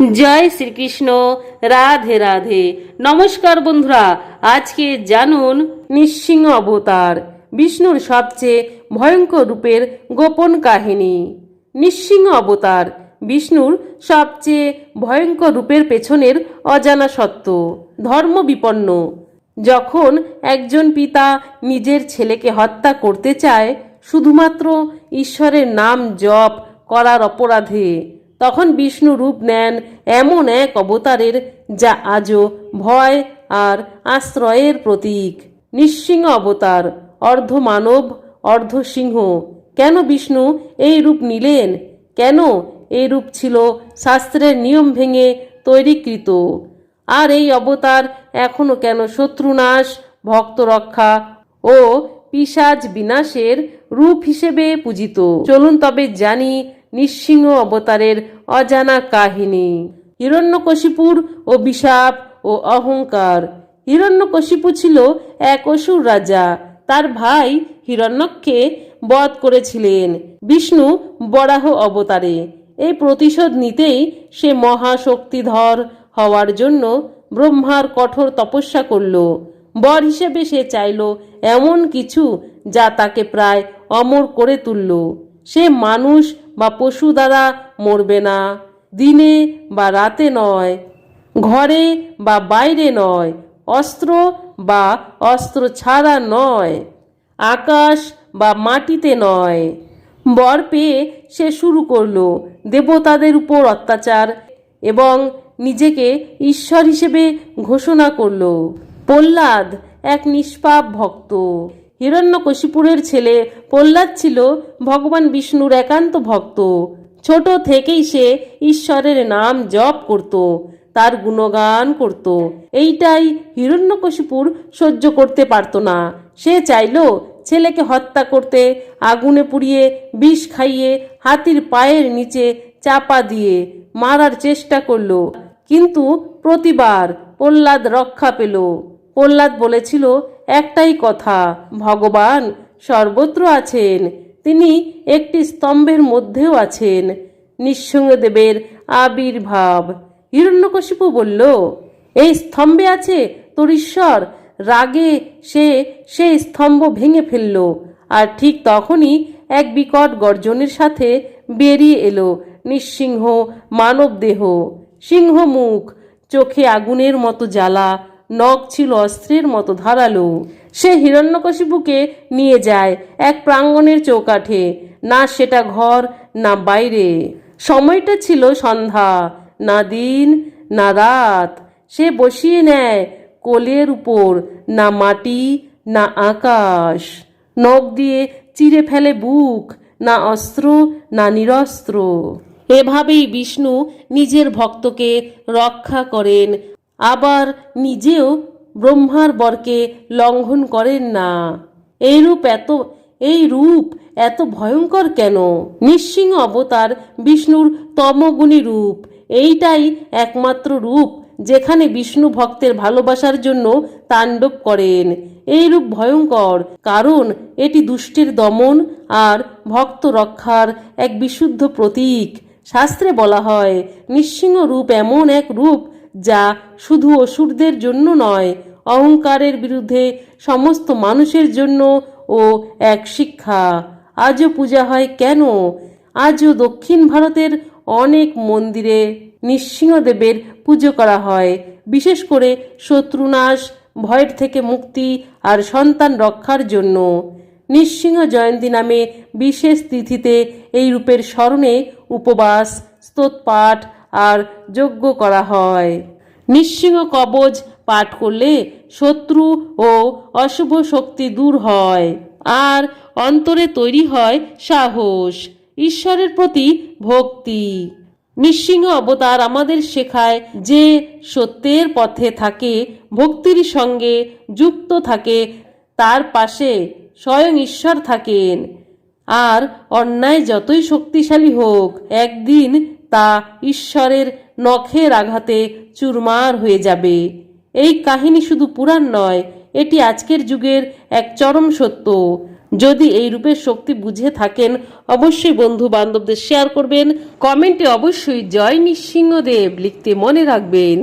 জয় শ্রীকৃষ্ণ, রাধে রাধে। নমস্কার বন্ধুরা, আজকে জানুন নিঃসিংহ অবতার, বিষ্ণুর সবচেয়ে ভয়ঙ্কর রূপের গোপন কাহিনী। নিঃসিংহ অবতার, বিষ্ণুর সবচেয়ে ভয়ঙ্কর রূপের পেছনের অজানা সত্য, ধর্ম বিপন্ন। যখন একজন পিতা নিজের ছেলেকে হত্যা করতে চায়, শুধুমাত্র ঈশ্বরের নাম জপ করার অপরাধে তখন বিষ্ণু রূপ নেন এমন এক অবতারের যা আজও ভয় আর আশ্রয়ের প্রতীক। নিঃসিংহ অবতার অর্ধ মানব অর্ধ সিংহ কেন বিষ্ণু এই রূপ নিলেন? কেন এই রূপ ছিল শাস্ত্রের নিয়ম ভেঙে তৈরিকৃত? আর এই অবতার এখনও কেন শত্রুনাশ ভক্ত রক্ষা ও পিসাজ বিনাশের রূপ হিসেবে পূজিত? চলুন তবে জানি নিঃসিংহ অবতারের অজানা কাহিনী। হিরণ্যকশিপুর অভিশাপ ও অহংকার। হিরণ্যকশিপু ছিল এক অসুর রাজা। তার ভাই হিরণ্যককে বধ করেছিলেন বিষ্ণু বরাহ অবতারে। এই প্রতিশোধ নিতেই সে মহাশক্তিধর হওয়ার জন্য ব্রহ্মার কঠোর তপস্যা করল। বর হিসেবে সে চাইল এমন কিছু যা তাকে প্রায় অমর করে তুলল। সে মানুষ বা পশু দ্বারা মরবে না। দিনে বা রাতে নয়, ঘরে বা বাইরে নয়, অস্ত্র বা অস্ত্র ছাড়া নয়, আকাশ বা মাটিতে নয়। বর পেয়ে সে শুরু করল দেবতাদের উপর অত্যাচার এবং নিজেকে ঈশ্বর হিসেবে ঘোষণা করল। প্রহ্লাদ এক নিষ্পাপ ভক্ত। হিরণ্যকশিপুরের ছেলে প্রহ্লাদ ছিল ভগবান বিষ্ণুর একান্ত ভক্ত। ছোট থেকেই সে ঈশ্বরের নাম জপ করত, তার গুণগান করত। এইটাই হিরণ্যকশিপুর সহ্য করতে পারত না। সে চাইল ছেলেকে হত্যা করতে আগুনে পুড়িয়ে, বিষ খাইয়ে, হাতির পায়ের নিচে চাপা দিয়ে মারার চেষ্টা করল। কিন্তু প্রতিবার প্রহ্লাদ রক্ষা পেল। প্রহ্লাদ বলেছিল একটাই কথা, ভগবান সর্বত্র আছেন, তিনি একটি স্তম্ভের মধ্যেও আছেন। নিঃসঙ্গদেবের আবির্ভাব। হিরণ্যকশিপু বলল, এই স্তম্ভে আছে তোর ঈশ্বর। রাগে সে সেই স্তম্ভ ভেঙে ফেলল আর ঠিক তখনই এক বিকট গর্জনের সাথে বেরিয়ে এলো নিঃসিংহ মানব দেহ সিংহ মুখ চোখে আগুনের মতো জ্বালা নখ ছিল অস্ত্রের মতো ধারালো। সে হিরণ্যকশিপুকে নিয়ে যায় এক প্রাঙ্গণের চৌকাঠে। না সেটা ঘর, না বাইরে। সময়টা ছিল সন্ধ্যা, না দিন, না রাত। সে বসিয়ে নেয় কোলের উপর, না মাটি, না আকাশ। নখ দিয়ে চিরে ফেলে বুক, না অস্ত্র, না নিরস্ত্র। এভাবেই বিষ্ণু নিজের ভক্তকে রক্ষা করেন আবার নিজেও ব্রহ্মার বরকে লঙ্ঘন করেন না। এই রূপ এত, এই রূপ এত ভয়ঙ্কর কেন? নিঃসিংহ অবতার বিষ্ণুর তমগুণী রূপ, এইটাই একমাত্র রূপ যেখানে বিষ্ণু ভক্তের ভালোবাসার জন্য তাণ্ডব করেন। এই রূপ ভয়ঙ্কর, কারণ এটি দুষ্টের দমন আর ভক্ত রক্ষার এক বিশুদ্ধ প্রতীক। শাস্ত্রে বলা হয়, নিঃসিংহ রূপ এমন এক রূপ যা শুধু অসুরদের জন্য নয়, অহংকারের বিরুদ্ধে সমস্ত মানুষের জন্য ও এক শিক্ষা। আজও পূজা হয় কেন? আজও দক্ষিণ ভারতের অনেক মন্দিরে নৃসিংহদেবের পুজো করা হয়। বিশেষ করে শত্রুনাশ, ভয়ের থেকে মুক্তি আর সন্তান রক্ষার জন্য। নৃসিংহ জয়ন্তী নামে বিশেষ তিথিতে এই রূপের স্মরণে উপবাস, স্তোতপাঠ আর যজ্ঞ করা হয়। নৃসিংহ কবজ পাঠ করলে শত্রু ও অশুভ শক্তি দূর হয়। আর অন্তরে তৈরি হয় সাহস, ঈশ্বরের প্রতি ভক্তি। নৃসিংহ অবতার আমাদের শেখায় যে সত্যের পথে থাকে, ভক্তির সঙ্গে যুক্ত থাকে, তার পাশে স্বয়ং ঈশ্বর থাকেন। আর অন্যায় যতই শক্তিশালী হোক, একদিন তা ঈশ্বরের নখের আঘাতে চুরমার হয়ে যাবে। এই কাহিনী শুধু পুরাণ নয়, এটি আজকের যুগের এক চরম সত্য। যদি এই রূপের শক্তি বুঝে থাকেন, অবশ্যই বন্ধু বান্ধবদের শেয়ার করবেন। কমেন্টে অবশ্যই জয় নিঃসিংহদেব লিখতে মনে রাখবেন।